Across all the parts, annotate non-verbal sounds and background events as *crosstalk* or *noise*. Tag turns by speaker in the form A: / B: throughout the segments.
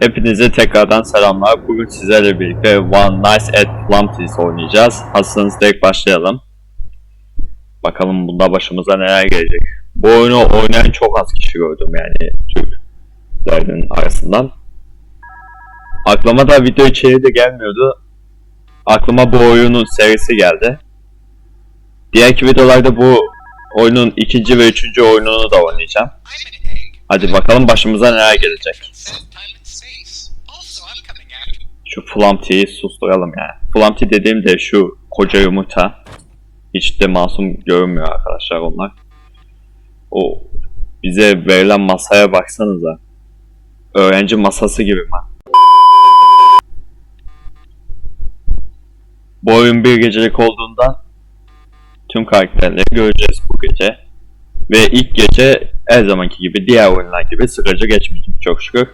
A: Hepinize tekrardan selamlar. Bugün sizlerle birlikte One Nice at Plumpties oynayacağız. Hazırsanız direkt başlayalım. Bakalım bunda başımıza neler gelecek. Bu oyunu oynayan çok az kişi gördüm yani Türklerin arasından. Aklıma da video içeriği de gelmiyordu. Aklıma bu oyunun serisi geldi. Diğerki videolarda bu oyunun ikinci ve üçüncü oyununu da oynayacağım. Hadi bakalım başımıza neler gelecek. Şu Flumpty'yi susturalım yani. Flumpty dediğim de şu koca yumurta. Hiç de masum görünmüyor arkadaşlar onlar. O bize verilen masaya baksanıza. Öğrenci masası gibi mi? Bu oyun bir gecelik olduğundan tüm karakterleri göreceğiz bu gece. Ve ilk gece her zamanki gibi diğer oyunlar gibi sıkıcı geçmeyecek çok şükür.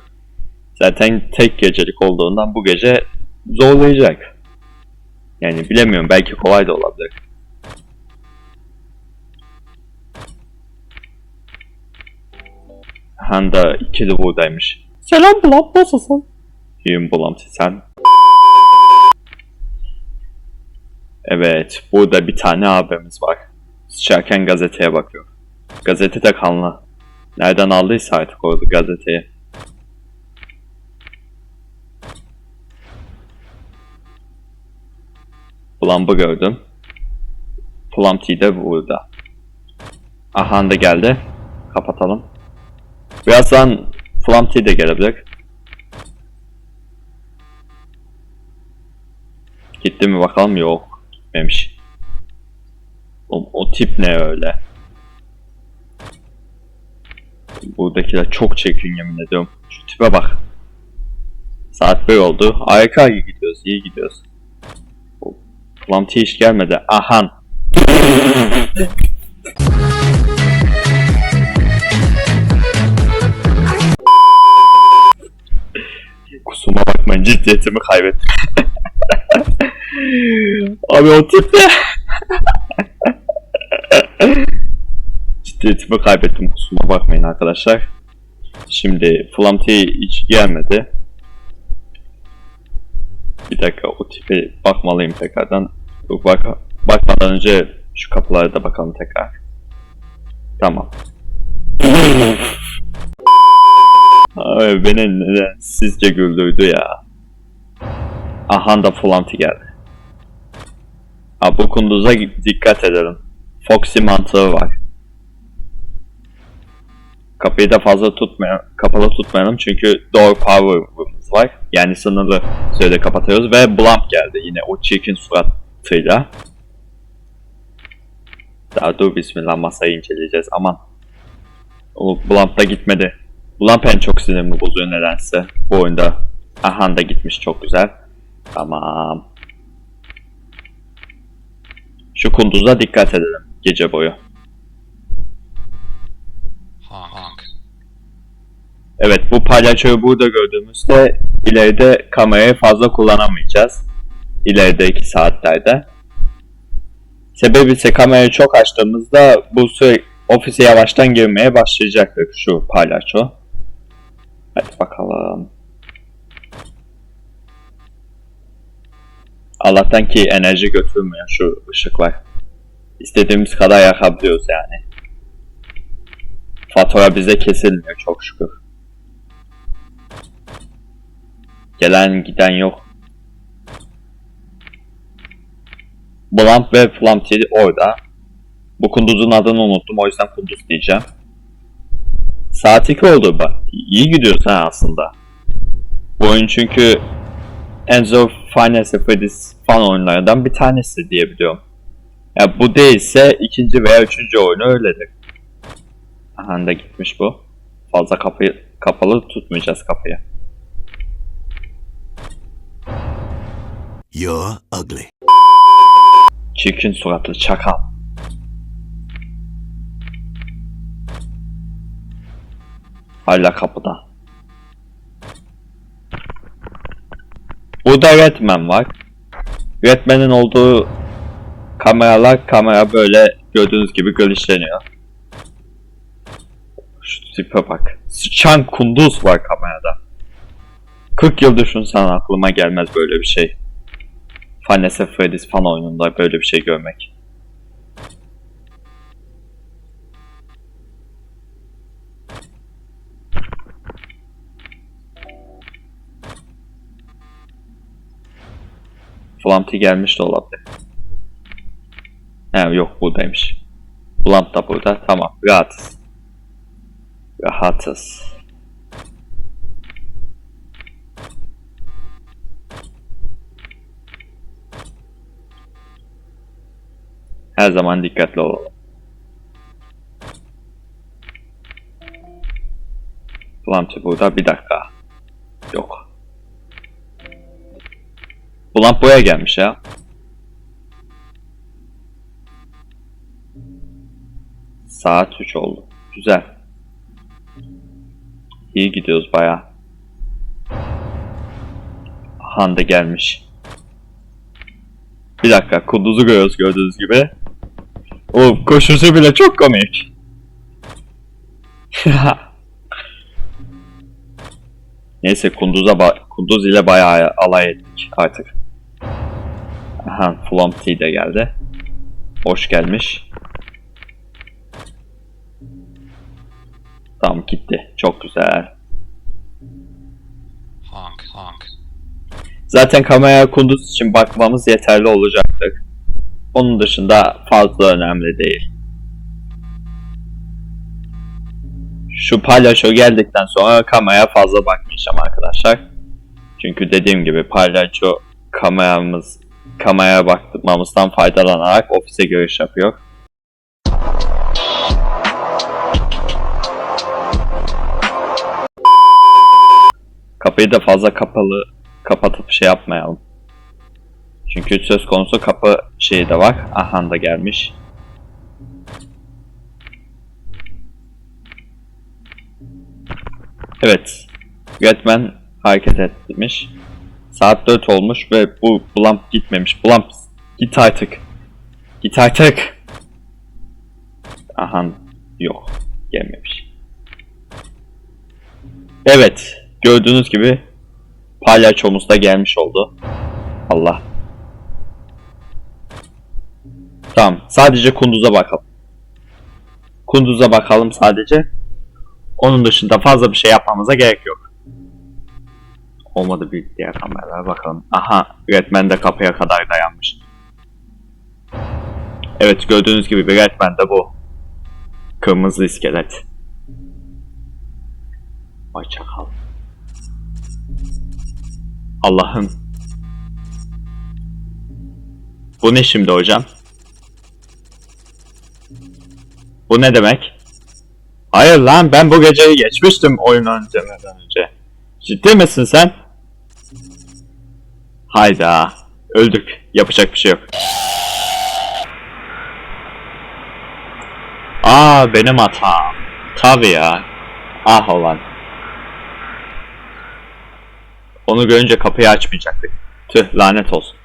A: Zaten tek gecelik olduğundan bu gece zorlayacak. Yani bilemiyorum belki kolay da olabilir. Handa ikili buradaymış. Selam Bulat nasılsın? İyiyim Bulamti sen. Evet burada bir tane abimiz var. Sıçarken gazeteye bakıyor. Gazete de kanlı. Nereden aldıysa artık orada gazeteyi. Plump'ı gördüm. Plumpty de burada. Ahan da geldi. Kapatalım. Birazdan Plumpty de gelebilir. Gitti mi bakalım? Yok. Gitmemiş. O, o tip ne öyle? Buradakiler çok çirkin yemin ediyorum. Şu tipe bak. Saat 1 oldu. İyi gidiyoruz. iyi gidiyoruz. Plumpty hiç gelmedi. Ahan. Kusuma bakmayın ciddiyetimi kaybettim. *laughs* Abi o tip ne? ciddiyetimi kaybettim kusuma bakmayın arkadaşlar. Şimdi Plumpty hiç gelmedi. Bir dakika o tipe bakmalıyım tekrardan. Bak bakmadan önce şu kapılara da bakalım tekrar. Tamam. Abi beni neden sizce güldürdü ya. Aha da Fulanti geldi. Ha bu kunduza dikkat edelim. Foxy mantığı var. Kapıyı da fazla tutmayalım, kapalı tutmayalım çünkü door power'ımız var. Yani sınırlı sürede kapatıyoruz ve Blump geldi yine o çirkin suratıyla. Daha dur bismillah masayı inceleyeceğiz aman. O Blump da gitmedi. Blump en çok sinirimi bozuyor nedense bu oyunda. Ahan da gitmiş çok güzel. Tamam. Şu kunduza dikkat edelim gece boyu. Evet bu palyaçoyu burada gördüğümüzde ileride kamerayı fazla kullanamayacağız. İlerideki saatlerde. Sebebi ise kamerayı çok açtığımızda bu süre ofise yavaştan girmeye başlayacaktır şu palyaço. Hadi bakalım. Allah'tan ki enerji götürmüyor şu ışıklar. İstediğimiz kadar yakabiliyoruz yani. Fatura bize kesilmiyor çok şükür. Gelen giden yok. Blamp ve Flumpty orada. Bu kunduzun adını unuttum o yüzden kunduz diyeceğim. Saat 2 oldu bak. İyi gidiyoruz ha aslında. Bu oyun çünkü en zor Final Fantasy fan oyunlarından bir tanesi diye biliyorum. Ya bu değilse ikinci veya üçüncü oyunu öyledir. Aha da gitmiş bu. Fazla kapıyı kapalı tutmayacağız kapıyı.
B: You're ugly.
A: Çirkin suratlı çakal. Hala kapıda. Burada Redman var. Redman'in olduğu kameralar kamera böyle gördüğünüz gibi glitchleniyor. Şu tipe bak. Sıçan kunduz var kamerada. 40 yıl düşünsen aklıma gelmez böyle bir şey. Five Nights at fan oyununda böyle bir şey görmek. Flumpty gelmiş de olabilir. He yok buradaymış. Blunt da burada. Tamam rahatız. Rahatız. Her zaman dikkatli olalım. Blumpty burada. Bir dakika. Yok. Blunt buraya gelmiş ya. Saat 3 oldu. Güzel. İyi gidiyoruz baya. Hande gelmiş. Bir dakika kunduzu görüyoruz gördüğünüz gibi. O koşusu bile çok komik. *laughs* Neyse kunduza kunduz ile bayağı alay ettik artık. Aha Flumpty de geldi. Hoş gelmiş. Tamam gitti. Çok güzel.
C: Honk, honk.
A: Zaten kameraya kunduz için bakmamız yeterli olacaktır. Onun dışında fazla önemli değil. Şu palyaço geldikten sonra kameraya fazla bakmayacağım arkadaşlar. Çünkü dediğim gibi palyaço kameramız kameraya bakmamızdan faydalanarak ofise giriş yapıyor. Kapıyı da fazla kapalı kapatıp şey yapmayalım. Çünkü söz konusu kapı şeyi de var. Ahan da gelmiş. Evet. Yönetmen hareket etmiş. Saat 4 olmuş ve bu Blump gitmemiş. Blump git artık. Git artık. Ahan yok. Gelmemiş. Evet. Gördüğünüz gibi palyaçomuz da gelmiş oldu. Allah. Tamam. Sadece kunduza bakalım. Kunduza bakalım sadece. Onun dışında fazla bir şey yapmamıza gerek yok. Olmadı büyük diğer kameralara bakalım. Aha. Üretmen de kapıya kadar dayanmış. Evet gördüğünüz gibi bir üretmen de bu. Kırmızı iskelet. Vay çakal. Allah'ım. Bu ne şimdi hocam? Bu ne demek? Hayır lan ben bu geceyi geçmiştim oyun oynamadan önce. Ciddi misin sen? Hayda. Öldük. Yapacak bir şey yok. Aa benim hatam. Tabii ya. Ah olan. Onu görünce kapıyı açmayacaktık. Tüh lanet olsun.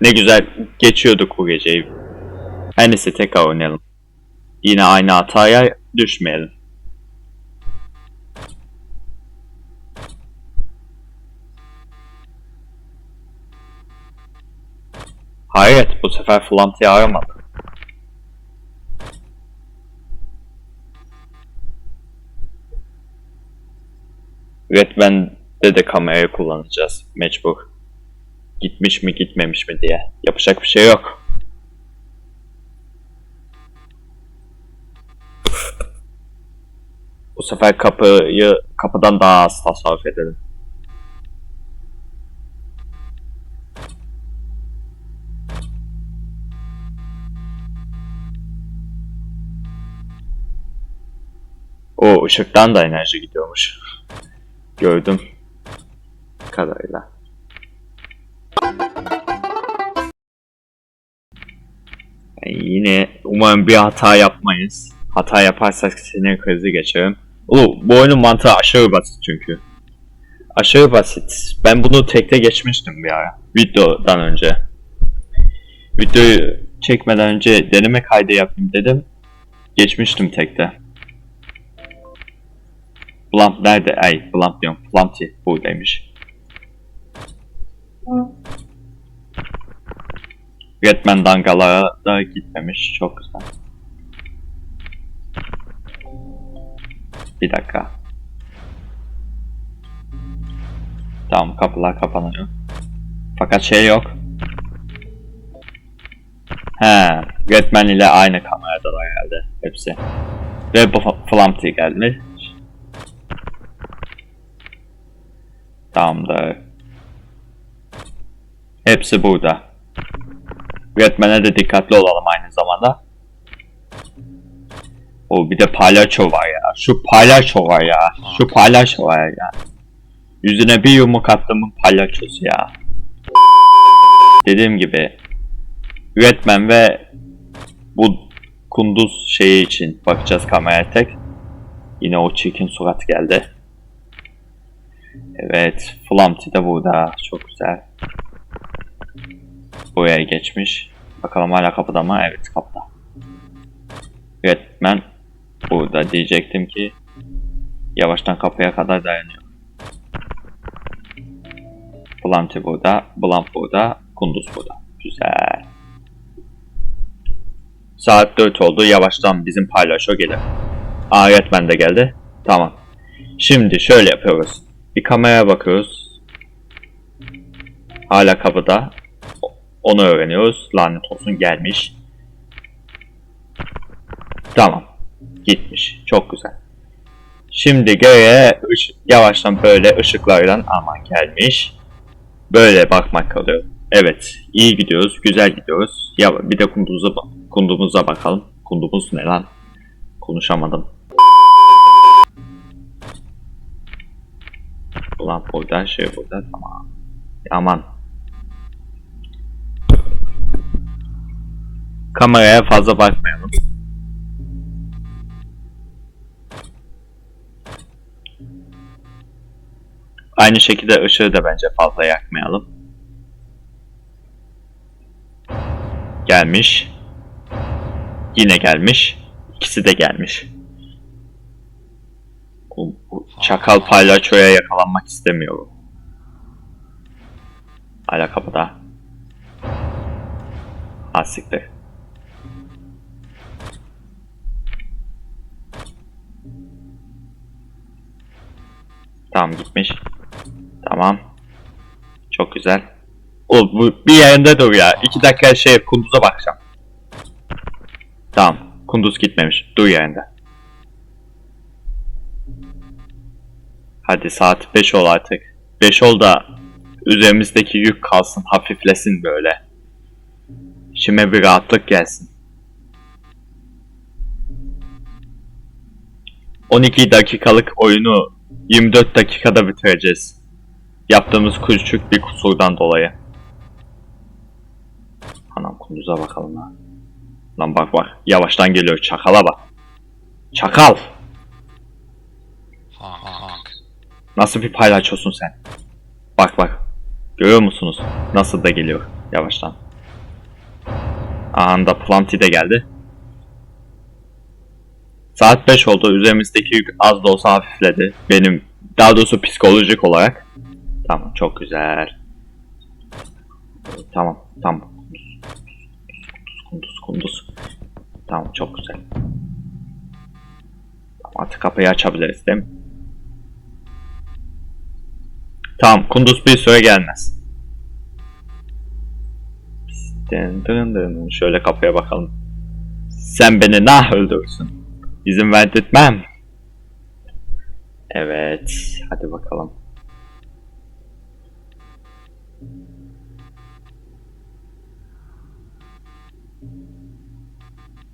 A: Ne güzel geçiyorduk bu geceyi. Her neyse tekrar oynayalım. Yine aynı hataya düşmeyelim. Hayret bu sefer Flumpty'yi aramadı. Redman'de de kamerayı kullanacağız mecbur. Gitmiş mi gitmemiş mi diye. Yapacak bir şey yok. Bu sefer kapıyı kapıdan daha az tasarruf edelim. O ışıktan da enerji gidiyormuş. Gördüm. Kadarıyla. Yani yine umarım bir hata yapmayız. Hata yaparsak sinir krizi geçerim. Ulu, bu oyunun mantığı aşırı basit çünkü. Aşırı basit. Ben bunu tekte geçmiştim bir ara. Videodan önce. Videoyu çekmeden önce deneme kaydı yapayım dedim. Geçmiştim tekte. Plump nerede? Ay Plump diyorum. Plumpty buradaymış. Redman dangalara da gitmemiş. Çok güzel. Bir dakika. Tamam kapılar kapanıyor. Fakat şey yok. He, Redman ile aynı kameradalar herhalde hepsi. Ve Flumpty geldi. Tamamdır. Hepsi burada. Redman'e de dikkatli olalım O bir de palyaço var ya. Şu palyaço var ya. Şu palyaço var ya. Yüzüne bir yumruk attığımın palyaçosu ya. Dediğim gibi Redman ve bu kunduz şeyi için bakacağız kameraya tek. Yine o çirkin surat geldi. Evet, Flumpty de burada. Çok güzel. Buraya geçmiş. Bakalım hala kapıda mı? Evet, kapıda. Redman burada diyecektim ki yavaştan kapıya kadar dayanıyor. Flumpty burada, Blump burada, Kunduz burada. Güzel. Saat 4 oldu. Yavaştan bizim paylaşo gelir. Aa öğretmen de geldi. Tamam. Şimdi şöyle yapıyoruz. Bir kameraya bakıyoruz. Hala kapıda. Onu öğreniyoruz. Lanet olsun gelmiş. Tamam. Gitmiş. Çok güzel. Şimdi ışı- yavaştan böyle ışıklardan aman gelmiş. Böyle bakmak kalıyor. Evet, iyi gidiyoruz, güzel gidiyoruz. Ya bir de kunduza, kundumuza bakalım. Kundumuz ne lan? Konuşamadım. Ulan burada, şey burada, tamam. Aman. Kameraya fazla bakmayalım. Aynı şekilde ışığı da bence fazla yakmayalım. Gelmiş. Yine gelmiş. İkisi de gelmiş. Bu, bu çakal palyaçoya yakalanmak istemiyorum. Hala kapıda. Ha siktir. Tamam gitmiş. Tamam. Çok güzel. O bu bir yerinde dur ya. İki dakika şey kunduza bakacağım. Tamam. Kunduz gitmemiş. Dur yerinde. Hadi saat 5 ol artık. 5 ol da üzerimizdeki yük kalsın, hafiflesin böyle. İçime bir rahatlık gelsin. 12 dakikalık oyunu 24 dakikada bitireceğiz. Yaptığımız küçük bir kusurdan dolayı. Anam kunduza bakalım lan. Lan bak bak. Yavaştan geliyor. Çakala bak. Çakal.
C: Honk honk.
A: Nasıl bir paylaşıyorsun sen? Bak bak. Görüyor musunuz? Nasıl da geliyor. Yavaştan. Anında Plumpty de geldi. Saat 5 oldu. Üzerimizdeki yük az da olsa hafifledi. Benim daha doğrusu psikolojik olarak. Tamam çok güzel. Tamam tamam. Kunduz kunduz. Tamam çok güzel. Artık kapıyı açabiliriz değil mi? Tamam kunduz bir süre gelmez. Dın dın dın. Şöyle kapıya bakalım. Sen beni nah öldürürsün. İzin verdirtmem. Evet. Hadi bakalım.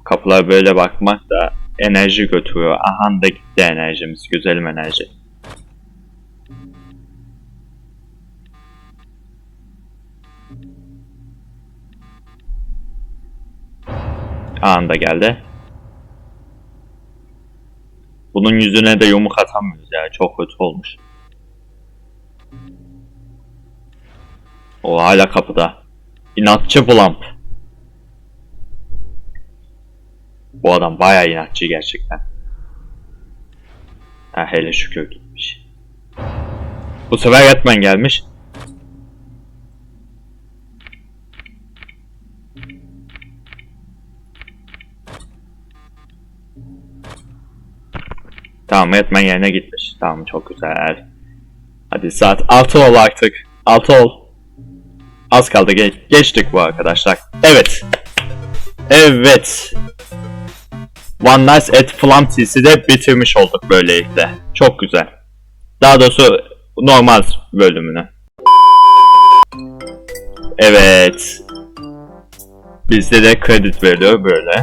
A: Kapılar böyle bakmak da enerji götürüyor. Aha da gitti enerjimiz. Güzelim enerji. Anında geldi. Bunun yüzüne de yumruk atamıyoruz ya. Çok kötü olmuş. O hala kapıda. İnatçı Blamp. Bu adam bayağı inatçı gerçekten. Ha hele şükür gitmiş. Bu sefer Batman gelmiş. Tamam Batman yerine gitmiş. Tamam çok güzel. Hadi saat 6 ol artık. 6 ol. Az kaldı ge- geçtik bu arkadaşlar. Evet. Evet. One Night at Flumpty'si de bitirmiş olduk böylelikle. Çok güzel. Daha doğrusu normal bölümünü. Evet. Bizde de kredi veriliyor böyle.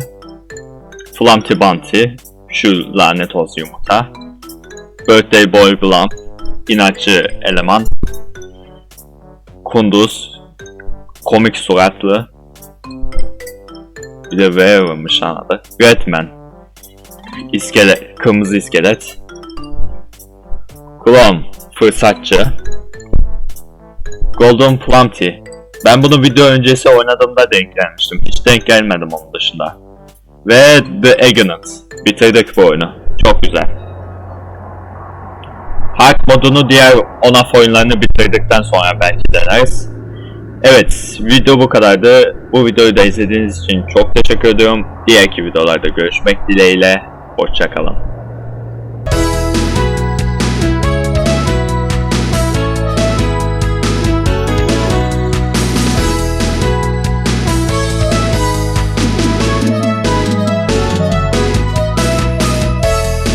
A: Flumpty Bounty. Şu lanet olsun yumurta. Birthday Boy Blump. İnatçı eleman. Kunduz. Komik suratlı. Bir de V varmış adı. Batman. İskelet, kırmızı iskelet. Glom, fırsatçı. Golden Plumpty. Ben bunu video öncesi oynadığımda denk gelmiştim. Hiç denk gelmedim onun dışında. Ve The Ignorant. Bitirdik bu oyunu. Çok güzel. Hard modunu diğer ONAF oyunlarını bitirdikten sonra belki deneriz. Evet, video bu kadardı. Bu videoyu da izlediğiniz için çok teşekkür ediyorum. Diğerki videolarda görüşmek dileğiyle. Hoşçakalın.